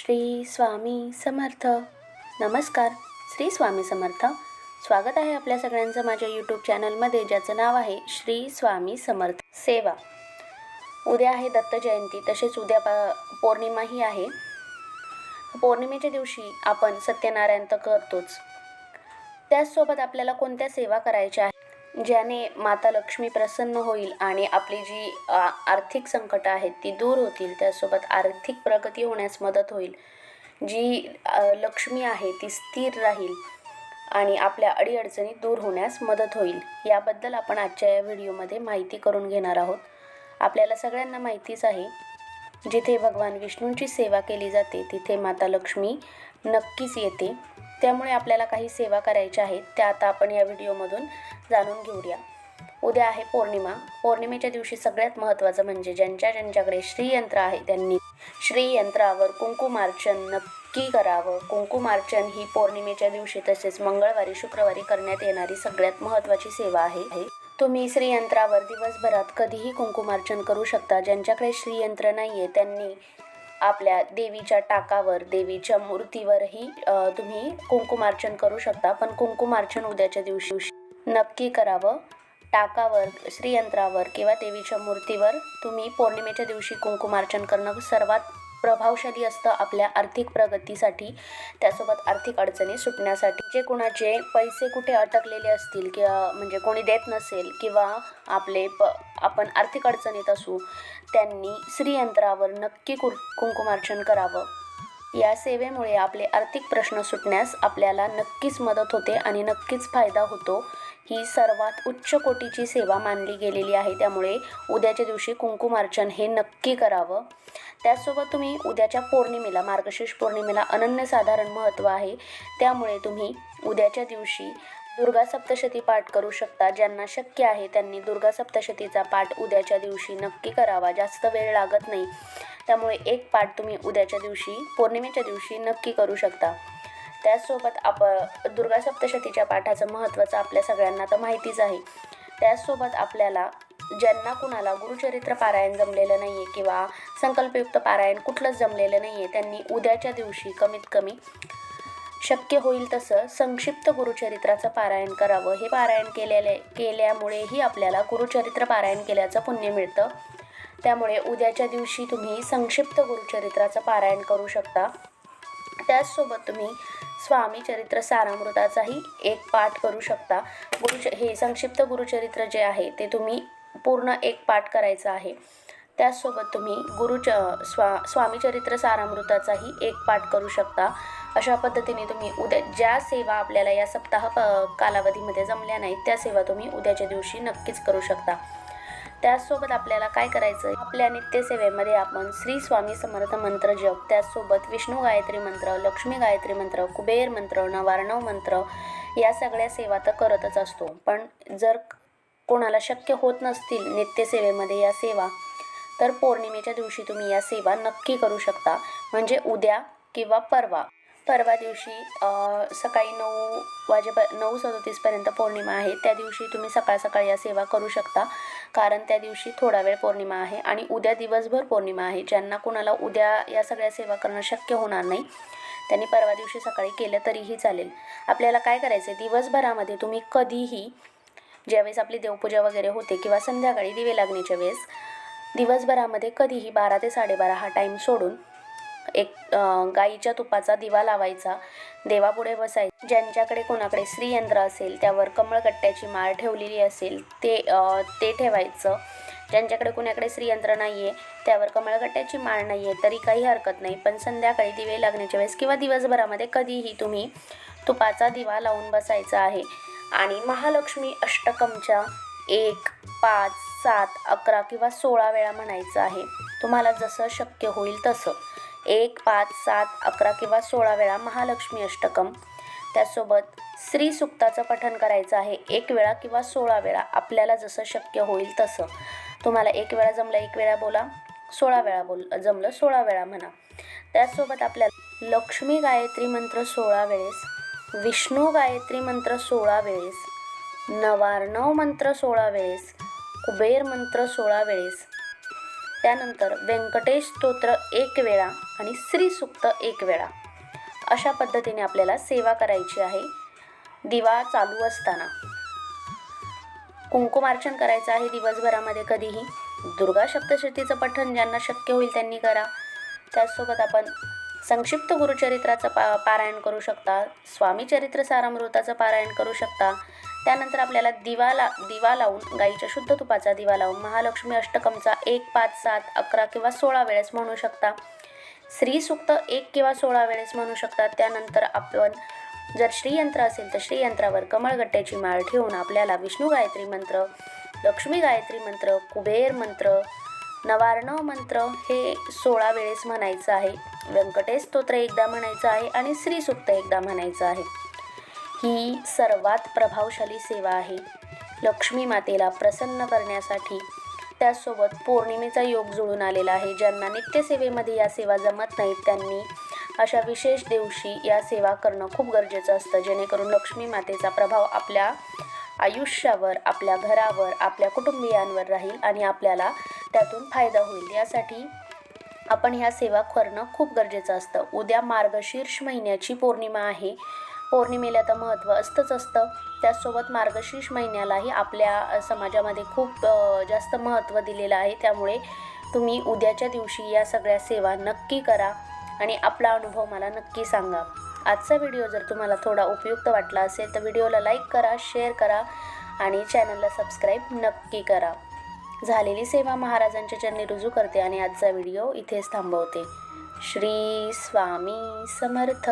श्री स्वामी समर्थ. नमस्कार श्री स्वामी समर्थ. स्वागत आहे आपल्या सगळ्यांचं माझ्या यूट्यूब चॅनलमध्ये ज्याचं नाव आहे श्री स्वामी समर्थ सेवा. उद्या आहे दत्त जयंती तसेच उद्या प पौर्णिमाही आहे. पौर्णिमेच्या दिवशी आपण सत्यनारायण तर करतोच. त्याचसोबत आपल्याला कोणत्या सेवा करायच्या आहेत ज्याने माता लक्ष्मी प्रसन्न होईल आणि आपली जी आ, आर्थिक संकटं आहेत ती दूर होतील त्यासोबत आर्थिक प्रगती होण्यास मदत होईल. जी लक्ष्मी आहे ती स्थिर राहील आणि आपल्या अडीअडचणी दूर होण्यास मदत होईल. याबद्दल आपण आजच्या या व्हिडिओमध्ये माहिती करून घेणार आहोत. आपल्याला सगळ्यांना माहितीच आहे जिथे भगवान विष्णूंची सेवा केली जाते तिथे माता लक्ष्मी नक्कीच येते. त्यामुळे आपल्याला काही सेवा करायच्या आहेत त्या आता आपण या व्हिडिओमधून जाणून घेऊया. उद्या आहे पौर्णिमा. पौर्णिमेच्या दिवशी सगळ्यात महत्त्वाचं म्हणजे ज्यांच्या ज्यांच्याकडे श्रीयंत्र आहे त्यांनी श्रीयंत्रावर कुंकुमार्चन नक्की करावं. कुंकुमार्चन ही पौर्णिमेच्या दिवशी तसेच मंगळवारी शुक्रवारी करण्यात येणारी सगळ्यात महत्त्वाची सेवा आहे. तुम्ही श्रीयंत्रावर दिवसभरात कधीही कुंकुमार्चन करू शकता. ज्यांच्याकडे श्रीयंत्र नाही आहे त्यांनी आपल्या देवीच्या टाकावर देवीच्या मूर्तीवरही तुम्ही कुंकुमार्चन करू शकता. पण कुंकुमार्चन उद्याच्या दिवशी नक्की करावं. टाकावर श्रीयंत्रावर किंवा देवीच्या मूर्तीवर तुम्ही पौर्णिमेच्या दिवशी कुंकुमार्चन करणं सर्वात प्रभावशाली असतं आपल्या आर्थिक प्रगतीसाठी. त्यासोबत आर्थिक अडचणी सुटण्यासाठी जे कोणाचे पैसे कुठे अटकलेले असतील किंवा म्हणजे कोणी देत नसेल किंवा आपले प आपण आर्थिक अडचणीत असू त्यांनी श्रीयंत्रावर नक्की कु कुंकुमार्चन करावं. या सेवेमुळे आपले आर्थिक प्रश्न सुटण्यास आपल्याला नक्कीच मदत होते आणि नक्कीच फायदा होतो. ही सर्वात उच्च कोटीची सेवा मानली गेलेली आहे. त्यामुळे उद्याच्या दिवशी कुंकुमार्चन हे नक्की करावं. त्याचसोबत तुम्ही उद्याच्या पौर्णिमेला मार्गशीर्ष पौर्णिमेला अनन्यसाधारण महत्त्व आहे. त्यामुळे तुम्ही उद्याच्या दिवशी दुर्गा सप्तशती पाठ करू शकता. ज्यांना शक्य आहे त्यांनी दुर्गा सप्तशतीचा पाठ उद्याच्या दिवशी नक्की करावा. जास्त वेळ लागत नाही. त्यामुळे एक पाठ तुम्ही उद्याच्या दिवशी पौर्णिमेच्या दिवशी नक्की करू शकता. त्याचसोबत आप दुर्गा सप्तशतीच्या पाठाचं महत्त्वाचं आपल्या सगळ्यांना तर माहितीच आहे. त्याचसोबत आपल्याला ज्यांना कुणाला गुरुचरित्र पारायण जमलेलं नाही आहे किंवा संकल्पयुक्त पारायण कुठलंच जमलेलं नाही आहे त्यांनी उद्याच्या दिवशी कमीत कमी शक्य होईल तसं संक्षिप्त गुरुचरित्राचं पारायण करावं. हे पारायण केलेले केल्यामुळेही आपल्याला गुरुचरित्र पारायण केल्याचं पुण्य मिळतं. त्यामुळे उद्याच्या दिवशी तुम्ही संक्षिप्त गुरुचरित्राचं पारायण करू शकता. त्याचसोबत तुम्ही स्वामी चरित्र सारामृताचाही एक पाठ करू शकता. गुरुच हे संक्षिप्त गुरुचरित्र जे आहे ते तुम्ही पूर्ण एक पाठ करायचं आहे. त्याचसोबत तुम्ही गुरुच स्वा स्वामी चरित्र सारामृताचाही एक पाठ करू शकता. अशा पद्धतीने तुम्ही उद्या ज्या सेवा आपल्याला या सप्ताह प- कालावधीमध्ये जमल्या नाहीत त्या सेवा तुम्ही उद्याच्या दिवशी नक्कीच करू शकता. त्याचसोबत आपल्याला काय करायचं आहे आपल्या नित्यसेवेमध्ये आपण श्री स्वामी समर्थ मंत्र जप त्याचसोबत विष्णू गायत्री मंत्र लक्ष्मी गायत्री मंत्र कुबेर मंत्र नवारणव मंत्र या सगळ्या सेवा तर करतच असतो. पण जर कोणाला शक्य होत नसतील नित्यसेवेमध्ये या सेवा तर पौर्णिमेच्या दिवशी तुम्ही या सेवा नक्की करू शकता. म्हणजे उद्या किंवा परवा. परवा दिवशी सकाळी नऊ वाजेप नऊ सदतीसपर्यंत पौर्णिमा आहे. त्या दिवशी तुम्ही सकाळ सकाळी या सेवा करू शकता. कारण त्या दिवशी थोडा वेळ पौर्णिमा आहे आणि उद्या दिवसभर पौर्णिमा आहे. ज्यांना कुणाला उद्या या सगळ्या सेवा करणं शक्य होणार नाही त्यांनी परवा दिवशी सकाळी केलं तरीही चालेल. आपल्याला काय करायचं आहे दिवसभरामध्ये तुम्ही कधीही ज्यावेळेस आपली देवपूजा वगैरे होते किंवा संध्याकाळी दिवे लागण्याच्या वेळेस दिवसभरामध्ये कधीही बारा ते साडेबारा हा टाईम सोडून एक गाईच्या तुपाचा दिवा लावायचा. देवापुढे बसायचं. ज्यांच्याकडे कोणाकडे श्रीयंत्र असेल त्यावर कमळकट्ट्याची माळ ठेवलेली असेल ते ते ठेवायचं. ज्यांच्याकडे कुणाकडे श्रीयंत्र नाही आहे त्यावर कमळगट्ट्याची माळ नाही आहे तरी काही हरकत नाही. पण संध्याकाळी दिवे लागण्याच्या वेळेस किंवा दिवसभरामध्ये कधीही तुम्ही तुपाचा दिवा लावून बसायचा आहे. आणि महालक्ष्मी अष्टकमच्या एक पाच सात अकरा किंवा सोळा वेळा म्हणायचं आहे. तुम्हाला जसं शक्य होईल तसं. एक पाच सात अकरा किंवा सोळा वेळा महालक्ष्मी अष्टकम. त्यासोबत श्री सुक्ताचं पठण करायचं आहे. एक वेळा किंवा सोळा वेळा आपल्याला जसं शक्य होईल तसं. तुम्हाला एक वेळा जमलं एक वेळा बोला. सोळा वेळा बोल जमलं सोळा वेळा म्हणा. त्याचसोबत आपल्याला लक्ष्मी गायत्री मंत्र सोळा वेळेस विष्णू गायत्री मंत्र सोळा वेळेस नवार्णव मंत्र सोळा वेळेस कुबेर मंत्र सोळा वेळेस त्यानंतर व्यंकटेश स्तोत्र एक वेळा आणि श्रीसुक्त एक वेळा. अशा पद्धतीने आपल्याला सेवा करायची आहे. दिवा चालू असताना. कुंकुमार्चन करायचं आहे दिवसभरामध्ये कधीही. दुर्गा सप्तशतीचं पठण ज्यांना शक्य होईल त्यांनी करा. त्याचसोबत आपण संक्षिप्त गुरुचरित्राचं पा पारायण करू शकता. स्वामी चरित्र सारामृताचं पारायण करू शकता. त्यानंतर आपल्याला दिवा ला दिवा लावून गाईच्या शुद्ध तुपाचा दिवा लावून महालक्ष्मी अष्टकमचा एक पाच सात अकरा किंवा सोळा वेळेस म्हणू शकता. श्रीसूक्त एक किंवा सोळा वेळेस म्हणू शकता. त्यानंतर आपण जर श्रीयंत्र असेल तर श्रीयंत्रावर कमळगट्ट्याची माळ ठेवून आपल्याला विष्णू गायत्री मंत्र लक्ष्मी गायत्री मंत्र कुबेर मंत्र नवार्णव मंत्र हे सोळा वेळेस म्हणायचं आहे. व्यंकटेश स्तोत्र एकदा म्हणायचं आहे आणि श्रीसुक्त एकदा म्हणायचं आहे. ही सर्वात प्रभावशाली सेवा आहे. लक्ष्मी मातेला प्रसन्न करण्यासाठी त्यासोबत पौर्णिमेचा योग जुळून आलेला आहे. ज्यांना नित्यसेवेमध्ये या सेवा जमत नाहीत त्यांनी अशा विशेष दिवशी या सेवा करणं खूप गरजेचं असतं. जेणेकरून लक्ष्मी मातेचा प्रभाव आपल्या आयुष्यावर आपल्या घरावर आपल्या कुटुंबियांवर राहील आणि आपल्याला त्यातून फायदा होईल. यासाठी आपण ह्या सेवा करणं खूप गरजेचं असतं. उद्या मार्गशीर्ष महिन्याची पौर्णिमा आहे. पौर्णिमेला तर महत्त्व असतंच असतं. त्याचसोबत मार्गशीर्ष महिन्यालाही आपल्या समाजामध्ये खूप जास्त महत्त्व दिलेलं आहे. त्यामुळे तुम्ही उद्याच्या दिवशी या सगळ्या सेवा नक्की करा आणि आपला अनुभव मला नक्की सांगा. आजचा व्हिडिओ जर तुम्हाला थोडा उपयुक्त वाटला असेल तर व्हिडिओला लाईक करा शेअर करा आणि चॅनलला सबस्क्राईब नक्की करा. झालेली सेवा महाराजांच्या चरणी रुजू करते आणि आजचा व्हिडिओ इथेच थांबवते. श्री स्वामी समर्थ.